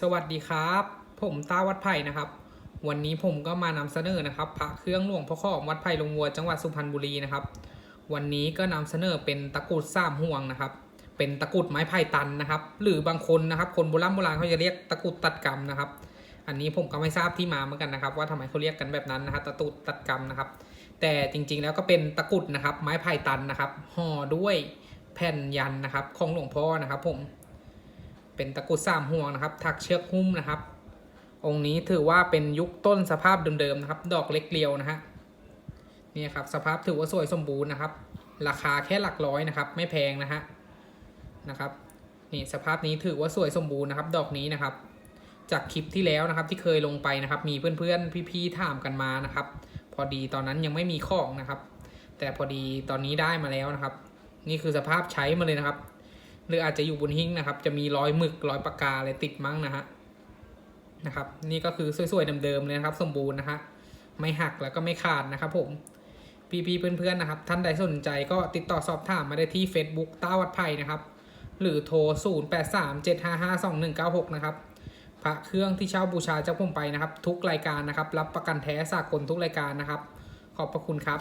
สวัสดีครับ ผมตาวัดไผ่นะครับ วันนี้ผมก็มานำเสนอนะครับพระเครื่องหลวงพ่อขอมวัดไผ่ลงวัวจังหวัดสุพรรณบุรีนะครับ วันนี้ก็นำเสนอเป็นตะกุดสามห่วงนะครับ เป็นตะกุดไม้ไผ่ตันนะครับ หรือบางคนนะครับ คนโบราณโบราณเขาจะเรียกตะกุดตัดกรรมนะครับ อันนี้ผมก็ไม่ทราบที่มาเหมือนกันนะครับ ว่าทำไมเขาเรียกกันแบบนั้นนะครับตะกุดตัดกรรมนะครับ แต่จริงๆแล้วก็เป็นตะกุดนะครับ ไม้ไผ่ตันนะครับห่อด้วยแผ่นยันนะครับ ของหลวงพ่อนะครับผม เป็นตะกุดสามห่วงนะครับถักเชือกหุ้มนะครับ องค์นี้ถือว่าเป็นยุคต้นสภาพเดิมๆนะครับ ดอกเล็กเกลียวนะฮะนี่ครับสภาพถือว่าสวยสมบูรณ์นะครับ ราคาแค่หลักร้อยนะครับ ไม่แพงนะฮะนะครับนี่สภาพนี้ถือว่าสวยสมบูรณ์นะครับ ดอกนี้นะครับ จากคลิปที่แล้วนะครับที่เคยลงไปนะครับ มีเพื่อนๆพี่ๆถามกันมานะครับ พอดีตอนนั้นยังไม่มีของนะครับ แต่พอดีตอนนี้ได้มาแล้วนะครับ นี่คือสภาพใช้มาเลยนะครับ หรืออาจจะอยู่บนหิ้งนะครับ จะมีรอยหมึกรอยปากกาอะไรติดมั้งนะฮะนะครับ นี่ก็คือสวยๆเดิมๆเลยนะครับ สมบูรณ์นะฮะไม่หักแล้วก็ไม่ขาดนะครับ ผมพี่ๆเพื่อนๆนะครับ ท่านใดสนใจก็ติดต่อสอบถามมาได้ที่ Facebook ต้าวัดไผ่นะครับ หรือโทร 0837552196 นะครับพระเครื่องที่เช่าบูชาเจ้าผมไปนะครับ ทุกรายการนะครับ รับประกันแท้สากลทุกรายการนะครับ ขอบพระคุณครับ